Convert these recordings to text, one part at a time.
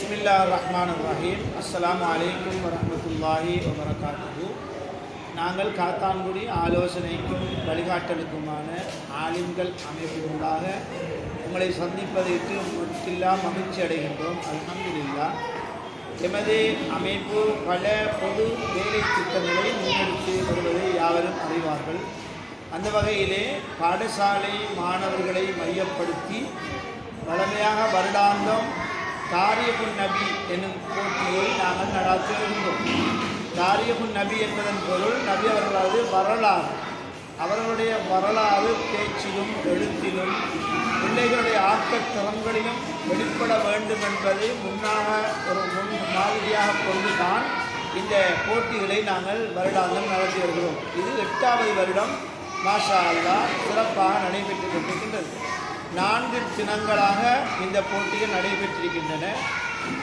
பிஸ்மில்லா ரஹ்மான் ரஹீம் அஸ்ஸலாமு அலைக்கும் வரஹ்மத்துல்லாஹி வபரகாத்துஹு நாங்கள் காத்தான்குடி ஆலோசனைக்கும் வழிகாட்டலுக்குமான ஆலிம்கள் அமைப்புகளாக உங்களை சந்திப்பதற்கு முற்றில்லாம் மகிழ்ச்சி அடைகின்றோம் அல்ஹம்துலில்லா எமது அமைப்பு பல பொது வேலை திட்டங்களை முன்னெடுத்து வருவதை யாவரும் அறிவார்கள் அந்த வகையிலே பாடசாலை மாணவர்களை மையப்படுத்தி வளமையாக வருடாந்தம் தாரியகுன் நபி என்னும் போட்டியை நாங்கள் நடாத்தி வருகின்றோம் தாரியகுன் நபி என்பதன் பொருள் நபி அவர்களது வரலாறு. அவர்களுடைய வரலாறு பேச்சிலும் எழுத்திலும் பிள்ளைகளுடைய ஆக்கத் திறன்களிலும் வெளிப்பட வேண்டும் என்பதை முன்னாக ஒரு முன் மாதிரியாக கொண்டுதான் இந்த போட்டிகளை நாங்கள் வருடாந்தம் நடத்தி வருகிறோம். இது எட்டாவது வருடம் மாஷா அல்லா சிறப்பாக நடைபெற்று கொண்டிருக்கின்றது. நான்கு தினங்களாக இந்த போட்டிகள் நடைபெற்றிருக்கின்றன.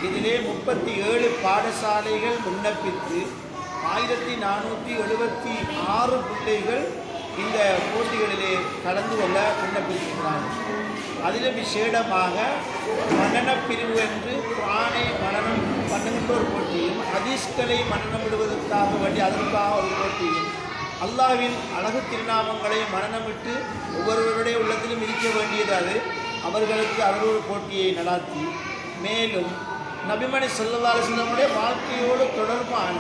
இதிலே முப்பத்தி ஏழு பாடசாலைகள் விண்ணப்பித்து ஆயிரத்தி நானூற்றி எழுபத்தி ஆறு பிள்ளைகள் இந்த போட்டிகளிலே கலந்து கொள்ள விண்ணப்பித்திருக்கிறார்கள் அதில் விசேடமாக மன்னனப் பிரிவு என்று குரானை மனநம் பண்ணுகின்ற ஒரு போட்டியும் ஹதீஸ்களை மனநமிடுவதற்காக வேண்டி அதற்காக ஒரு போட்டியும் அல்லாஹ்வின் அழகு திருநாமங்களை மனநமிட்டு ஒவ்வொரு உள்ளத்திலும் இருக்க வேண்டியது அது. அவர்களுக்கு அவரோடு போட்டியை நடாத்தி மேலும் நபிமணி சொன்னமுடைய வாழ்க்கையோடு தொடர்பான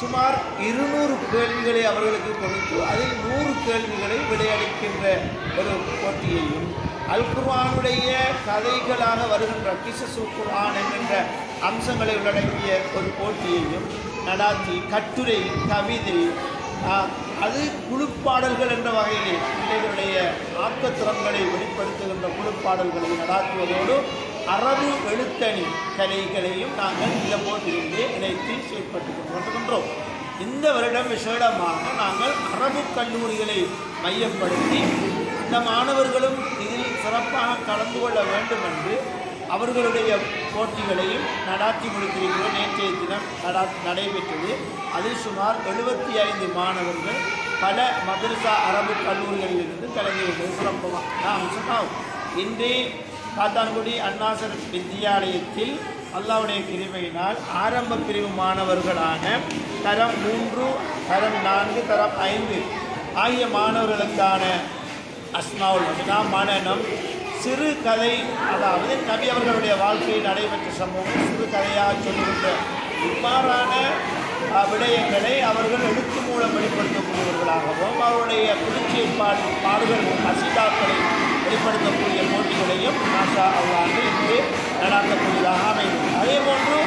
சுமார் இருநூறு கேள்விகளை அவர்களுக்கு கொடுத்து அதில் நூறு கேள்விகளை விடையளிக்கின்ற ஒரு போட்டியையும் அல் குர்ஆனுடைய கதைகளாக வருகின்ற கிசசு குர்ஆன் என்கின்ற அம்சங்களை உள்ளடக்கிய ஒரு போட்டியையும் நடாத்தி கட்டுரை கவிதை அது குழுப்பாடல்கள் என்ற வகையிலே பிள்ளைகளுடைய ஆக்கத்திறன்களை வெளிப்படுத்துகின்ற குழுப்பாடல்களை நடாத்துவதோடு அரபு எழுத்தணி கலைகளையும் நாங்கள் இந்த போட்டியிலே இணைத்து செயற்பட்டு வருகின்றோம் இந்த வருடம் விசேடமாக நாங்கள் அரபு கல்லூரிகளை மையப்படுத்தி அந்த மாணவர்களும் இதில் சிறப்பாக கலந்து கொள்ள வேண்டும் என்று அவர்களுடைய போட்டிகளையும் நடாத்தி முடித்திருக்கிறோம் நேற்றைய தினம் நடா நடைபெற்றது. அதில் சுமார் எழுபத்தி ஐந்து மாணவர்கள் பல மதரசா அரபு கல்லூரிகளிலிருந்து கலந்து கொண்டது. நான் அசுனாவு இன்றே காத்தான்குடி அண்ணாசர் வித்தியாலயத்தில் அல்லாவுடைய கிருமையினால் ஆரம்ப பிரிவு மாணவர்களான தரம் மூன்று தரம் நான்கு தரம் ஐந்து ஆகிய மாணவர்களுக்கான அஸ்மாவுல் ஹுஸ்னா மனனம் சிறு கதை அதாவது நபி அவர்களுடைய வாழ்க்கையில் நடைபெற்ற சம்பவம் சிறு கதையாக சொல்லுகின்ற இவ்வாறான விடயங்களை அவர்கள் எழுத்து மூலம் வெளிப்படுத்தக்கூடியவர்களாகவும் அவருடைய புதுச்சை பாடு பாடுகள் அசிதாக்களை வெளிப்படுத்தக்கூடிய போட்டிகளையும் நாசா அவ்வாறு இங்கு நடாத்தக்கூடியதாக அமைந்தது அதே போன்று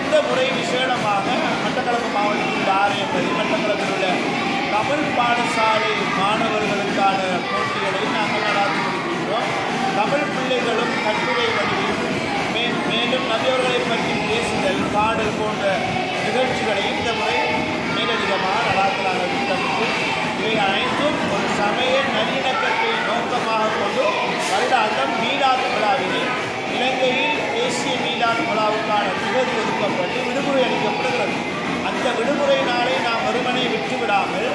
இந்த முறை விசேடமாக மட்டக்களப்பு மாவட்டத்தில் ஆறு என்பது மட்டக்களப்பில் உள்ள தமிழ் பாடசாலை மாணவர்களுக்கான போட்டிகளை நாங்கள் நடாத்தி கொண்டிருக்கிறோம் தமிழ் பிள்ளைகளும் கட்டுரை வடிவில் மே மேலும் நபியவர்களை பற்றி பேசுதல் பாடல் போன்ற நிகழ்ச்சிகளை இந்த முறை மேலதிகமாக நடாத்தலாக திட்டமிட்டு இவை அனைத்தும் ஒரு சமய நல்லிணக்கத்தை நோக்கமாக கொண்டு வருடாந்தம் மீளாத் விழாவினை இலங்கையில் தேசிய மீளாத் விழாவுக்கான திகதி ஒதுக்கப்பட்டு விடுமுறை அளிக்கப்படுகிறது. அந்த விடுமுறை நாளை நாம் வெறுமனை விட்டுவிடாமல்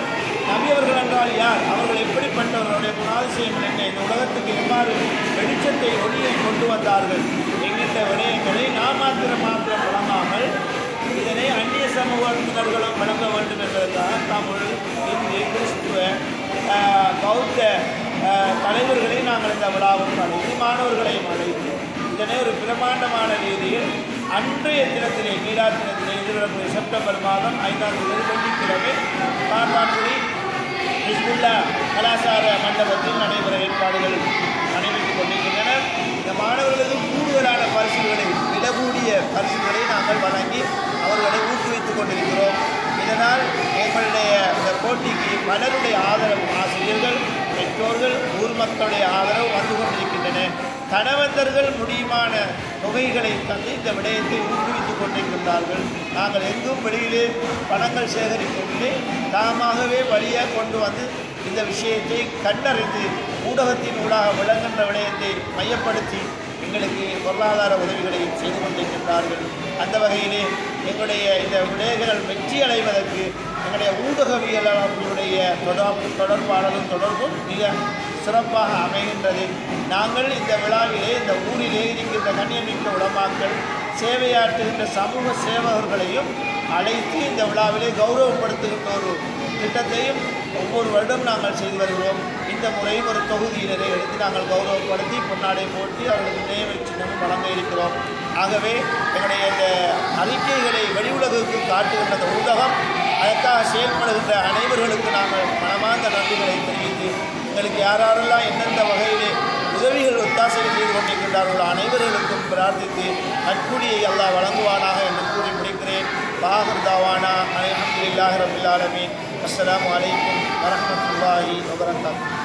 நபியவர்கள் என்றால் யார்? அவர்கள் எப்படிப்பட்டவர்களுடைய குணாதிசயம் என்ன? இந்த உலகத்துக்கு எவ்வாறு வெளிச்சத்தை ஒளியை கொண்டு வந்தார்கள்? என்கின்ற விடயங்களை நாம் மாத்திரம் மாத்திரம் வழங்காமல் இதனை அந்நிய சமூகத்தினர்களும் வழங்க வேண்டும் என்பதற்காக தமிழ் இந்து கிறிஸ்துவ பௌத்த தலைவர்களை நாங்கள் இந்த விழாவுக்கு அழைத்து மாணவர்களையும் அழைத்து இதனை ஒரு பிரமாண்டமான ரீதியில் அன்றைய தினத்திலே மீரா தினத்திலே எதிர்வரக்கூடிய செப்டம்பர் மாதம் ஐந்தாம் தேதி வெள்ளிக்கிழமை காத்தான்குடி ஹிஸ்புல்லா கலாச்சார மண்டபத்தில் நடைபெற ஏற்பாடுகள் நடைபெற்றுக் கொண்டிருக்கின்றன. இந்த மாணவர்களுக்கு கூடுதலான பரிசுகளை விலை பரிசுகளை நாங்கள் வழங்கி அவர்களை ஊக்குவித்துக் கொண்டிருக்கிறோம். இதனால் எங்களுடைய இந்த போட்டிக்கு பலருடைய ஆதரவு ஆசிரியர்கள் பெற்றோர்கள் ஊர் மக்களுடைய ஆதரவு வந்து கொண்டிருக்கின்றன. தனவந்தர்கள் முடியுமான தொகைகளை தந்து இந்த விடயத்தை ஊக்குவித்துக் கொண்டிருக்கின்றார்கள். நாங்கள் எங்கும் வெளியிலே பணங்கள் சேகரிக்கவில்லை தாமாகவே வழியாக கொண்டு வந்து இந்த விஷயத்தை கண்டறிந்து ஊடகத்தின் ஊடாக விளங்குகின்ற விடயத்தை மையப்படுத்தி எங்களுக்கு பொருளாதார உதவிகளை செய்து கொண்டிருக்கின்றார்கள். அந்த வகையிலே எங்களுடைய இந்த விடயங்கள் வெற்றி அடைவதற்கு எங்களுடைய ஊடகவியலாளர்களுடைய தொடர்பு தொடர்பாளரும் தொடர்பும் மிக சிறப்பாக அமைகின்றது. நாங்கள் இந்த விழாவிலே இந்த ஊரிலே இருக்கின்ற கண்ணியமிக்க உலமாக்கள் சேவையாற்றுகின்ற சமூக சேவகர்களையும் அழைத்து இந்த விழாவிலே கௌரவப்படுத்துகின்ற ஒரு திட்டத்தையும் ஒவ்வொரு வருடம் நாங்கள் செய்து வருகிறோம். இந்த முறையும் ஒரு தொகுதியினரை எடுத்து நாங்கள் கௌரவப்படுத்தி பொன்னாடை போட்டி அவர்களுக்கு நினைவு சின்னமும் வழங்க இருக்கிறோம். ஆகவே எங்களுடைய இந்த அறிக்கைகளை வெளி உலகுக்கு காட்டுகின்ற அந்த ஊடகம் அதற்காக செயல்படுகின்ற அனைவர்களுக்கு நாங்கள் மனமார்ந்த நன்றிகளை தெரிவித்து எங்களுக்கு யாரெல்லாம் எந்தெந்த வகையிலே உதவிகள் ஒத்தாசைகள் செய்து கொண்டிருக்கின்றார்களோ அனைவர்களுக்கும் பிரார்த்தித்து நட்புடியை அல்லாஹ் வழங்குவானாக என்று கூறி முடிக்கிறேன். பாகர் தாவானா அலமதுல்லாஹ் ரபில் ஆலமீன். அஸ்ஸலாமு அலைக்கும் வரஹ்மத்துல்லாஹி வபரகாத்துஹு